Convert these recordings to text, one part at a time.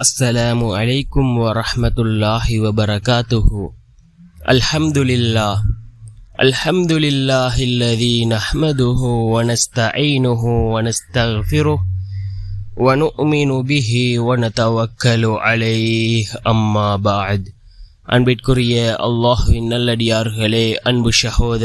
السلام عليكم ورحمة الله وبركاته. الحمد لله. الحمد لله الذي نحمده ونستعينه ونستغفره ونؤمن به ونتوكل عليه. أما بعد. أن بيتكري الله إن الذي أرهلي أن بشهود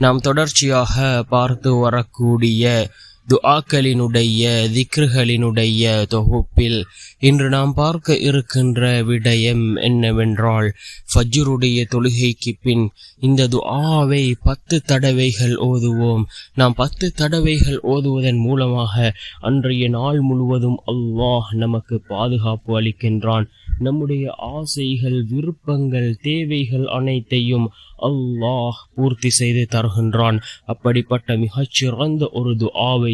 نام تدرشي أها بارتو ورقودي துஆக்களினுடைய திக்ருகளினுடைய தொகுப்பில் இன்று நாம் பார்க்க இருக்கின்ற விடயம் என்னவென்றால் ஃபஜ்ருடைய தொழுகைக்கு பின் இந்த துஆவை பத்து தடவைகள் ஓதுவோம். நாம் பத்து தடவைகள் ஓதுவதன் மூலமாக அன்றைய நாள் முழுவதும் அல்லாஹ் நமக்கு பாதுகாப்பு அளிக்கின்றான். நம்முடைய ஆசைகள் விருப்பங்கள் தேவைகள் அனைத்தையும் அல்லாஹ் பூர்த்தி செய்து தருகின்றான். அப்படிப்பட்ட மிகச்சிறந்த ஒரு துஆவை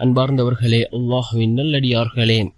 அன்பார்ந்தவர்களே அல்லாஹுவின் நல்லடியார்களே.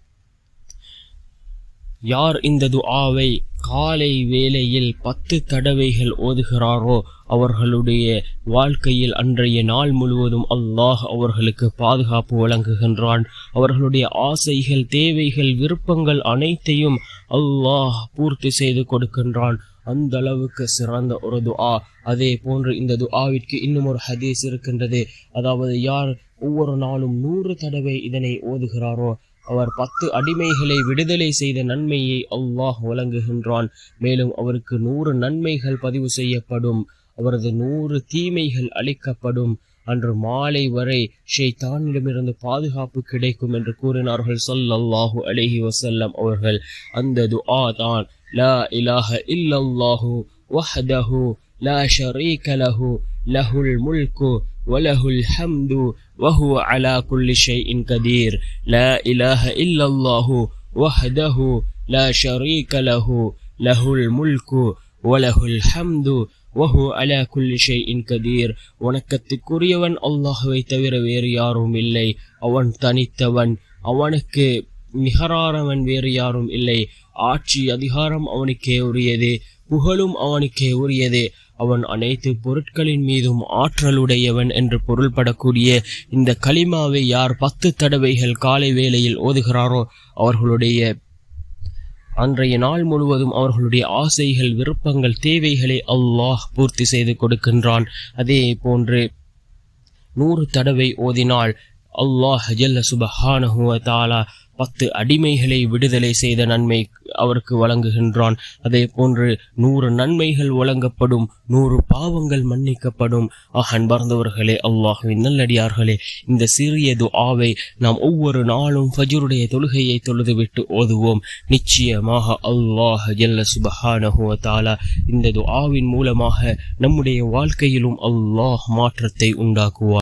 யார் இந்த துஆவை காலை வேளையில் பத்து தடவைகள் ஓதுகிறாரோ அவர்களுடைய வாழ்க்கையில் அன்றைய நாள் முழுவதும் அல்லாஹ் அவர்களுக்கு பாதுகாப்பு வழங்குகின்றான். அவர்களுடைய ஆசைகள் தேவைகள் விருப்பங்கள் அனைத்தையும் அல்லாஹ் பூர்த்தி செய்து கொடுக்கின்றான். அந்த அளவுக்கு சிறந்த ஒரு துஆ. அதே போன்று இந்த துஆவிற்கு இன்னும் ஒரு ஹதீஸ் இருக்கின்றது. அதாவது யார் ஒவ்வொரு நாளும் நூறு தடவை இதனை ஓதுகிறாரோ அவர் பத்து அடிமைகளை விடுதலை செய்த நன்மையை அல்லாஹ் வழங்குகின்றான். மேலும் அவருக்கு நூறு நன்மைகள் பதிவு செய்யப்படும். அவரது நூறு தீமைகள் அளிக்கப்படும் அன்று மாலை வரை ஷெய்தானிடமிருந்து பாதுகாப்பு கிடைக்கும் என்று கூறினார்கள். சொல்லல்லாஹு அலஹி வசல்லம் அவர்கள். அந்த துஆ தான் لا إله إلا الله وحده لا شريك له له الملك وله الحمد وهو على كل شيء قدير. لا إله إلا الله وحده لا شريك له له الملك وله الحمد வஹு அலா குல்லி ஷைஇன் கதீர் வணக்கத்துக்குரியவன் அல்லாஹுவை தவிர வேறு யாரும் இல்லை அவன் தனித்தவன் அவனுக்கு நிகரானவன் வேறு யாரும் இல்லை. ஆட்சி அதிகாரம் அவனுக்கே உரியது புகழும் அவனுக்கே உரியது. அவன் அனைத்து பொருட்களின் மீதும் ஆற்றலுடையவன் என்று பொருள்படக்கூடிய இந்த களிமாவை யார் பத்து தடவைகள் காலை வேளையில் ஓதுகிறாரோ அவர்களுடைய அன்றைய நாள் முழுவதும் அவர்களுடைய ஆசைகள் விருப்பங்கள் தேவைகளை அல்லாஹ் பூர்த்தி செய்து கொடுக்கின்றான். அதே போன்று நூறு தடவை ஓதினால் அல்லாஹ் ஜல்ல சுபஹானஹுவ தாலா பத்து அடிமைகளை விடுதலை செய்த நன்மை அவருக்கு வழங்குகின்றான். அதே போன்று நூறு நன்மைகள் வழங்கப்படும் நூறு பாவங்கள் மன்னிக்கப்படும். அன்பர்ந்தவர்களே அல்லாஹுவின் நல்லடியார்களே இந்த சிறிய துஆவை நாம் ஒவ்வொரு நாளும் ஃபஜருடைய தொழுகையை தொழுதுவிட்டு ஓதுவோம். நிச்சயமாக அல்லாஹ் ஜல்ல சுபஹானஹுவ தாலா இந்த துஆவின் மூலமாக நம்முடைய வாழ்க்கையிலும் அல்லாஹ் மாற்றத்தை உண்டாக்குவார்